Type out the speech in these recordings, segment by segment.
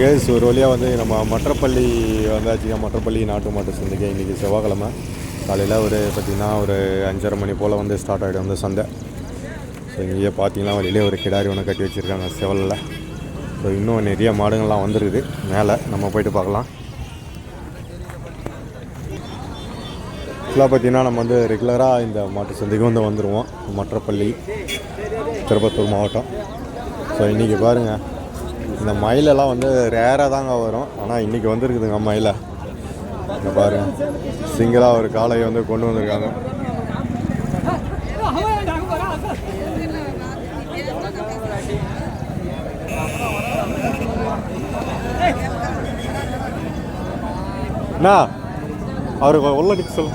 Case ஒரு வழியாக வந்து நம்ம மற்றப்பள்ளி வந்தாச்சுங்க மற்றப்பள்ளி நாட்டு மாட்டு சந்தைக்கு இன்றைக்கி செவ்வாய்க்கிழமை. காலையில் ஒரு பார்த்திங்கன்னா ஒரு அஞ்சரை மணி போல் வந்து ஸ்டார்ட் ஆகிடும் அந்த சந்தை. ஸோ இங்கேயே பார்த்தீங்கன்னா வழியிலே ஒரு கிடாரி ஒன்று கட்டி வச்சுருக்காங்க செவலில். ஸோ இன்னும் நிறைய மாடுங்கள்லாம் வந்துருக்குது மேலே நம்ம போயிட்டு பார்க்கலாம். ஃபுல்லாக பார்த்தீங்கன்னா நம்ம வந்து ரெகுலராக இந்த மாட்டு சந்தைக்கு வந்து வந்துடுவோம் மற்றப்பள்ளி திருப்பத்தூர் மாவட்டம். ஸோ இன்றைக்கி பாருங்கள் இந்த மயிலெல்லாம் வந்து ரேராக தாங்க வரும். ஆனால் இன்றைக்கி வந்துருக்குதுங்க மயிலை. இங்கே பாருங்க. சிங்கிளாக ஒரு காளையை வந்து கொண்டு வந்திருக்காங்க. அண்ணா அவருக்கு உள்ள நிற்க சொல்லு.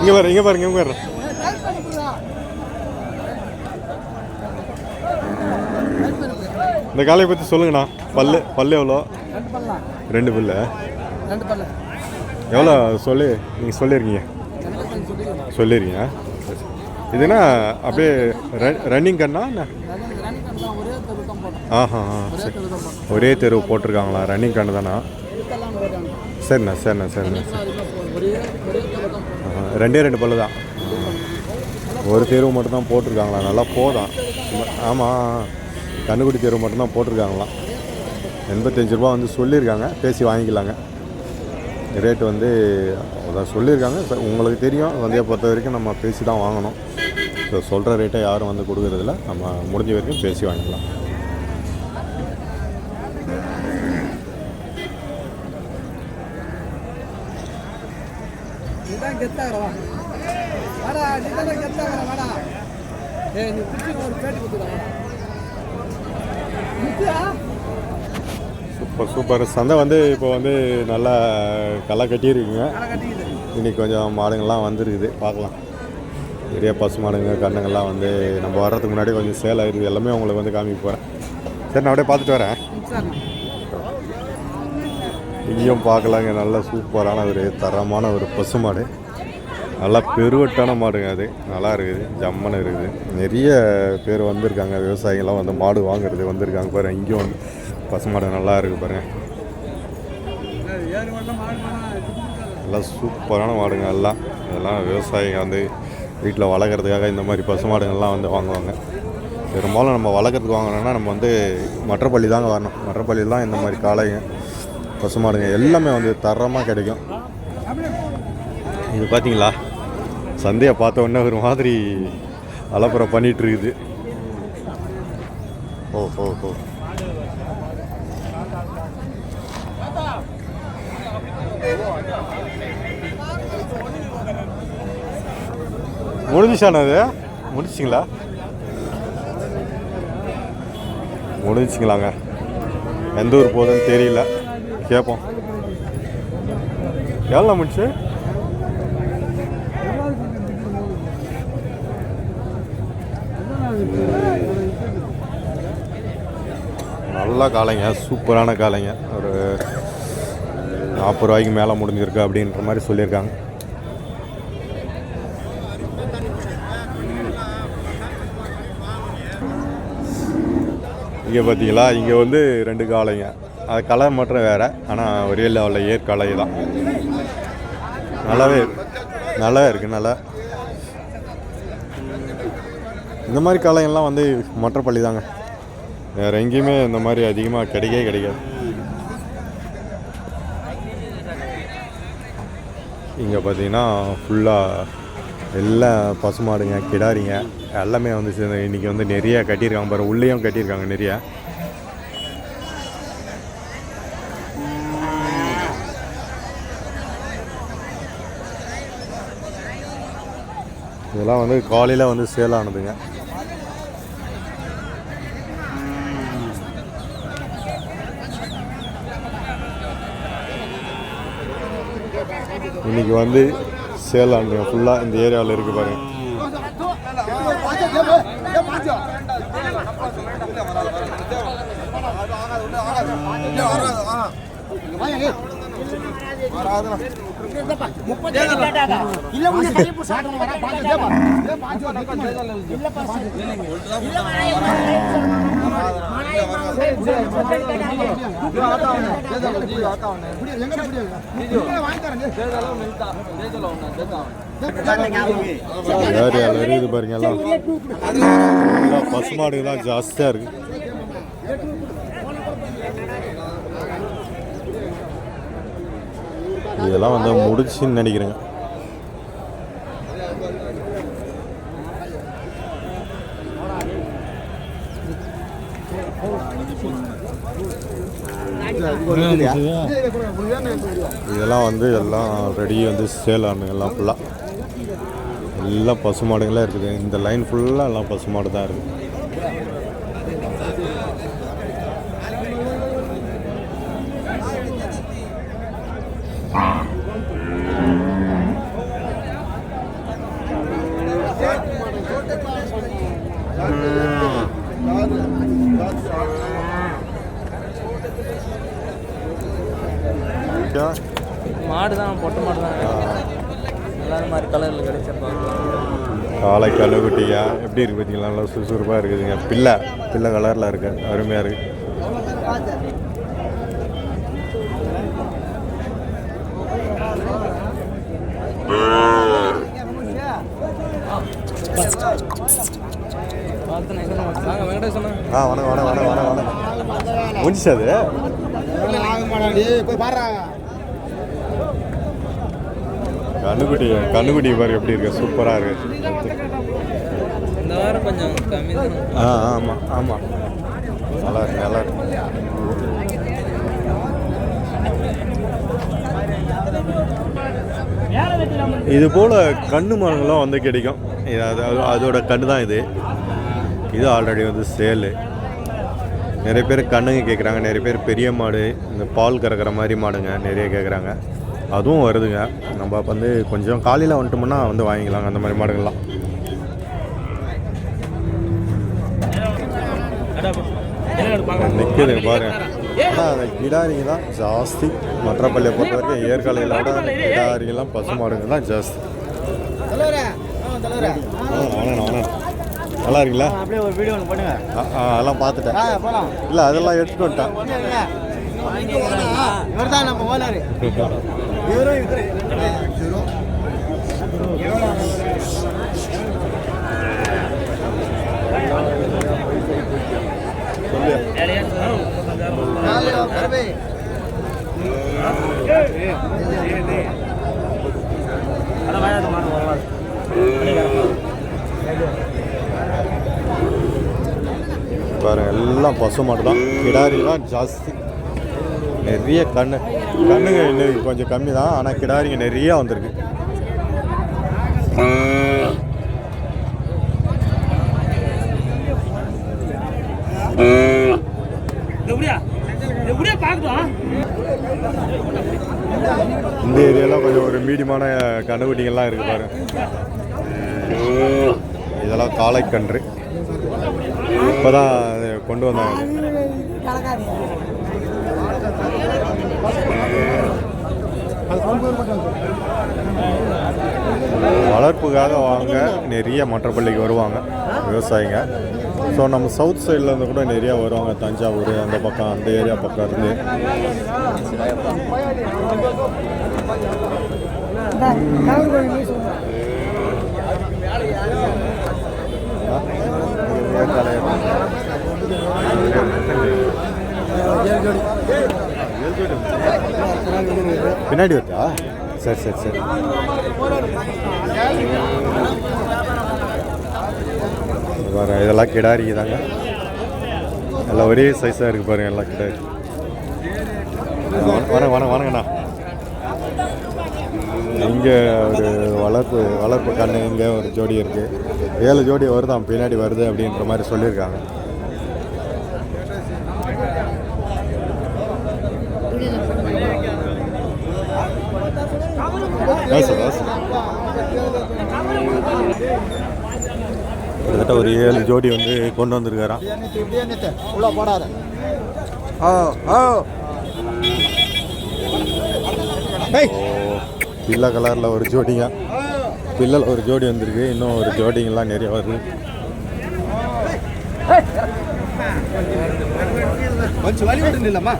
இங்கே பாரு இங்கே பாருங்க இங்கே பாரு இந்த காளையை பற்றி சொல்லுங்கண்ணா. பல்லு பல்லு எவ்வளோ? ரெண்டு பல்லு. எவ்வளோ சொல்லி நீங்கள் சொல்லியிருக்கீங்க சொல்லியிருக்கீங்க இதுனா அப்படியே ரன்னிங் கண்ணா ஆஹா சரி. ஒரே தெரு போட்டிருக்காங்களா? ரன்னிங் கண்ணு தானா? சரிண்ணா சரிண்ணா சரிண்ணா. ரெண்டே ரெண்டு பல்லு தான். ஒரு தேர்வு மட்டும் தான் போட்டிருக்காங்களா? நல்லா போதான் ஆமாம் கண்ணுக்குட்டி தேர்வு மட்டும்தான் போட்டிருக்காங்களாம். எண்பத்தஞ்சு ரூபா வந்து சொல்லியிருக்காங்க. பேசி வாங்கிக்கலாங்க. ரேட் வந்து அதான் சொல்லியிருக்காங்க. உங்களுக்கு தெரியும். வந்தியை பொறுத்த வரைக்கும் நம்ம பேசி தான் வாங்கணும். ஸோ சொல்கிற ரேட்டை யாரும் வந்து கொடுக்குறதில்ல. நம்ம முடிஞ்ச வரைக்கும் பேசி வாங்கிக்கலாம். நீ ஏய் நீ ஒரு பேட்டி கொடுத்துடா. Super super. சந்தை வந்து இப்போ வந்து நல்லா களை கட்டியிருக்குங்க. இன்னைக்கு கொஞ்சம் மாடுங்கள்லாம் வந்துருக்குது. பார்க்கலாம். நிறைய பசு மாடுங்க கண்ணுங்கள்லாம் வந்து நம்ம வர்றதுக்கு முன்னாடி கொஞ்சம் சேல் ஆகிருக்கு எல்லாமே உங்களுக்கு வந்து காமிக்க போகிறேன் சரி நான் அப்படியே பார்த்துட்டு வரேன். இங்கேயும் பார்க்கலாங்க. நல்ல சூப்பரான ஒரு தரமான ஒரு பசு மாடு. நல்லா பெருவட்டான மாடுங்க அது. நல்லா இருக்குது. ஜம்மன் இருக்குது. நிறைய பேர் வந்திருக்காங்க. விவசாயிகள்லாம் வந்து மாடு வாங்குறது வந்திருக்காங்க பாருங்க. இங்கேயும் வந்து பசு மாடு நல்லா இருக்குது பாருங்க. நல்லா சூப்பரான மாடுங்க எல்லாம். இதெல்லாம் விவசாயிங்க வந்து வீட்டில் வளர்க்குறதுக்காக இந்த மாதிரி பசு மாடுங்கள்லாம் வந்து வாங்குவாங்க. பெரும்பாலும் நம்ம வளர்க்குறதுக்கு வாங்கணும்னா நம்ம வந்து மற்றப்பள்ளி தாங்க வரணும். மற்றப்பள்ளியில் தான் இந்த மாதிரி காளைங்க பசு மாடுங்க எல்லாமே வந்து தரமாக கிடைக்கும். இது பார்த்தீங்களா? சந்தையை பார்த்த உடனே ஒரு மாதிரி அலப்புறம் பண்ணிட்டு இருக்குது ஓ ஓ ஓ. முடிஞ்சிச்சாண்ணா அது முடிச்சிங்களா முடிஞ்சிங்களாங்க எந்த ஊர் போகுதுன்னு தெரியல. கேட்போம் எவ்வளோ முடிச்சு நல்ல காளைங்க சூப்பரான காளைங்க. ஒரு நாற்பது ரூபாய்க்கு மேலே முடிஞ்சிருக்கு அப்படின்ற மாதிரி சொல்லியிருக்காங்க. இங்கே பார்த்தீங்களா இங்கே வந்து ரெண்டு காளைங்க. அது கலர் மட்டும் வேறு ஆனால் ஒரே லெவலில் ஏற்காலை தான் நல்லாவே நல்லா இருக்குது நல்லா. இந்த மாதிரி காளைங்கள்லாம் வந்து மற்றப்பள்ளி தாங்க வேறு எங்கேயுமே இந்த மாதிரி அதிகமாக கிடைக்கவே கிடைக்காது. இங்கே பார்த்தீங்கன்னா ஃபுல்லாக எல்லா பசுமாடுங்க கிடாரிங்க எல்லாமே வந்து இன்றைக்கி வந்து நிறைய கட்டியிருக்காங்க பாரு உள்ளேயும் கட்டியிருக்காங்க நிறைய. இதெல்லாம் வந்து காலையில் வந்து சேல் ஆனதுங்க. இன்னைக்கு வந்து சேல் ஆனதுங்க ஃபுல்லாக இந்த ஏரியாவில் இருக்கு பாருங்க ஏரியாவில் பாருங்க எல்லாம். எல்லாம். பசுமாடு தான் ஜாஸ்தியாக இருக்குது இதெல்லாம் வந்து முடிச்சுன்னு நினைக்கிறேங்க. இதெல்லாம் வந்து எல்லாம் ரெடி வந்து சேல் ஆனது எல்லாம் ஃபுல்லாக எல்லாம் பசுமாடுங்களாக இருக்குது இந்த லைன் ஃபுல்லாக எல்லாம் பசுமாடு தான் இருக்குது மாடு தான் பொட்டை மாடு தான் எல்லாரும் மாதிரி கலரில் கிடைச்சிருப்பாங்க. காலை கழுகுட்டியா எப்படி இருக்குது பார்த்தீங்களா நல்லா சுறுசுறுப்பாக இருக்குதுங்க. பிள்ளை பிள்ளை கலரில் இருக்கு. அருமையாக இருக்குது பார்த்து வாங்க வெங்கடேசன் ஆ வணக்கம் வணக்கம் வணக்கம் வணக்கம் வணக்கம். முடிச்சு அது? கண்ணுக்குட்டி கண்ணுக்குட்டி பாரு எப்படி இருக்கு. சூப்பராக இருக்கு. ஆ ஆமாம் ஆமாம் நல்லா இருக்கு நல்லா இருக்கு. இது போல் கண்ணு மரங்கள்லாம் வந்து கிடைக்கும். அது- அதோட கண்ணு தான் இது. இது ஆல்ரெடி வந்து சேலு நிறைய பேர் கண்ணுங்க கேட்குறாங்க நிறைய பேர் பெரிய மாடு இந்த பால் கறக்கிற மாதிரி மாடுங்க நிறைய கேட்குறாங்க அதுவும் வருதுங்க. நம்ம வந்து கொஞ்சம் காலையில் வந்துட்டோம்னா வந்து வாங்கிக்கலாங்க அந்த மாதிரி மாடுகள்லாம். நிற்குது பாருங்க. ஆனால் அந்த கிடாரிங்க தான் ஜாஸ்தி. மற்ற பள்ளியை பொறுத்த வரைக்கும் ஏற்காலையில் விட கிடாரிங்கெல்லாம் பசுமாடுங்க தான் ஜாஸ்தி. ஆ, நல்லா இருக்கீங்களா? அப்படியே ஒரு வீடியோ ஒன்று பண்ணுங்க அதெல்லாம் பார்த்துட்டேன். இல்லை அதெல்லாம் எடுத்துட்டு வந்துட்டேன். இவர் தான் நம்ம ஓனர். இவரும் இவரு எல்லாம் பசு மாடு தான் கிடாரி தான் ஜாஸ்தி. நிறைய கண்ணு. கண்ணுங்க இன்னும் கொஞ்சம் கம்மி தான் ஆனால் கிடாரிங்க நிறைய வந்திருக்கு. இந்த ஏரியாலாம் கொஞ்சம் ஒரு மீடியமான கண்ணுக்குட்டிங்கள்லாம் இருக்கு பாருங்க இதெல்லாம் காளைக்கன்று. இப்போதான் கொண்டு வந்தாங்க. வளர்ப்புக்காக வாங்க நிறைய மற்ற பள்ளிக்கு வருவாங்க விவசாயிங்க. ஸோ நம்ம சவுத் சைடில் இருந்து கூட நிறையா வருவாங்க தஞ்சாவூர் அந்த பக்கம் அந்த ஏரியா பக்கம் இருந்து. பின்னாடி வருதா? சரி சரி சரி. பாரு இதெல்லாம் கிடாரி தாங்க. எல்லாம் ஒரே சைஸாக இருக்குது பாருங்க எல்லாம் கிடாரி. வணக்கம் வணக்கம் வணக்கண்ணா இங்கே ஒரு வளர்ப்பு வளர்ப்பு கண்ணு இங்கே ஒரு ஜோடி இருக்குது ஏழு ஜோடி வருதான் பின்னாடி வருது அப்படின்ற மாதிரி சொல்லியிருக்காங்க. கிட்டத்தட்ட ஒரு ஏழு ஜோடி வந்து கொண்டு வந்திருக்காராம். பிள்ளை கலரில் ஒரு ஜோடிங்க. பிள்ளைல ஒரு ஜோடி வந்திருக்கு. இன்னும் ஒரு ஜோடிங்கெல்லாம் நிறைய வருது. கொஞ்சம் வழி விட்டு நில்லம்மா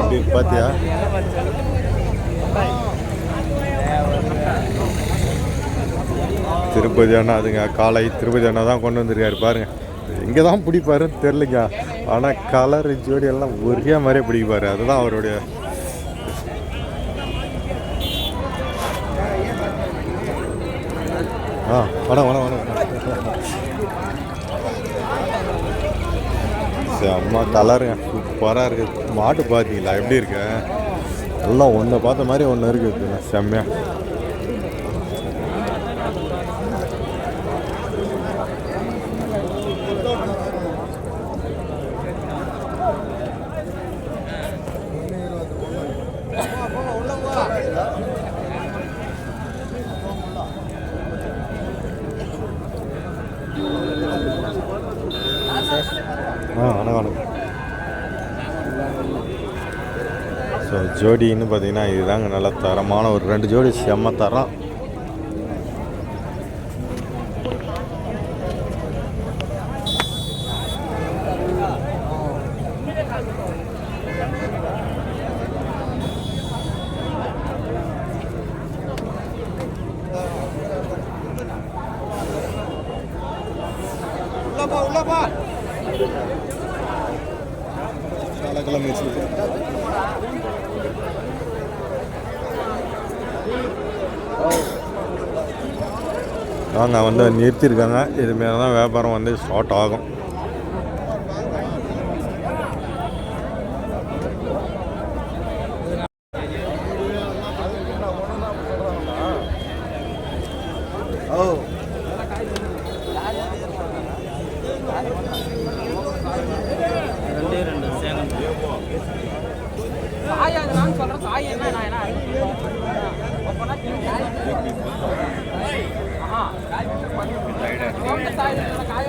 எப்படி பார்த்தியா திருப்பதி அண்ணா அதுங்க காலை திருப்பதி அண்ணா தான் கொண்டு வந்திருக்காரு பாருங்க. எங்கே தான் பிடிப்பாருன்னு தெரிலங்க ஆனால் கலர் ஜோடி எல்லாம் ஒரே மாதிரியே பிடிப்பாரு. அதுதான் அவருடைய ஆ வணக்கம் வணக்கம் வணக்கம். செம்ம கலருங்க சூப்பராக இருக்குது மாட்டு பார்த்தீங்களா எப்படி இருக்கு? எல்லாம் ஒன்றை பார்த்த மாதிரி ஒன்று இருக்குது செம்மையா. ஆ வணக்கம் வணக்கம். ஸோ ஜோடின்னு பார்த்தீங்கன்னா இதுதாங்க நல்ல தரமான ஒரு ரெண்டு ஜோடி. செம்ம தரம். அங்கே வந்து நிறுத்தியிருக்காங்க. இதுமாரி தான் வியாபாரம் வந்து ஸ்டார்ட் ஆகும் ஓ ரெண்டே ரெண்டு சேலம் காய் அது நான் சொல்றேன் காய் என்ன நான் என்ன அப்பனா ஆஹா காய் பண்ணி காய் காய்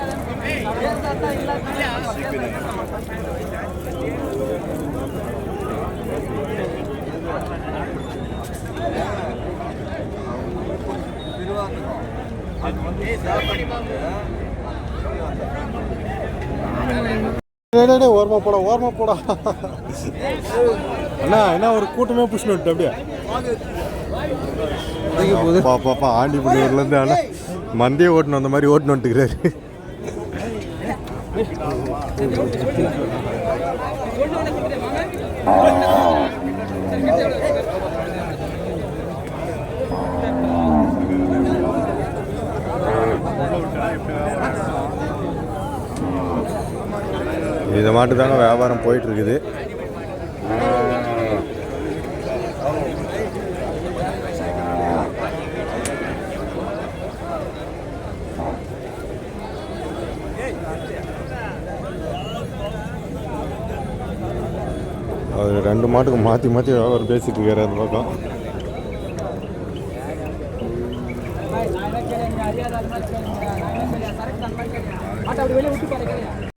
காய் ஓரமா போடா ஓரமா போடா. அண்ணா என்ன ஒரு கூட்டமே புஷ்ணு விட்டு அப்படியே. பா பாப்பா ஆண்டி இருந்து அண்ணா. மந்தையே ஓட்டணும் அந்த மாதிரி ஓட்டணும் இதை மாட்டு தாங்க வியாபாரம் போயிட்டு இருக்குது. மாட்டுக்கு மாற்றி மாற்றி வியாபாரம் பேசிட்டு இருக்காரு அந்த பக்கம்.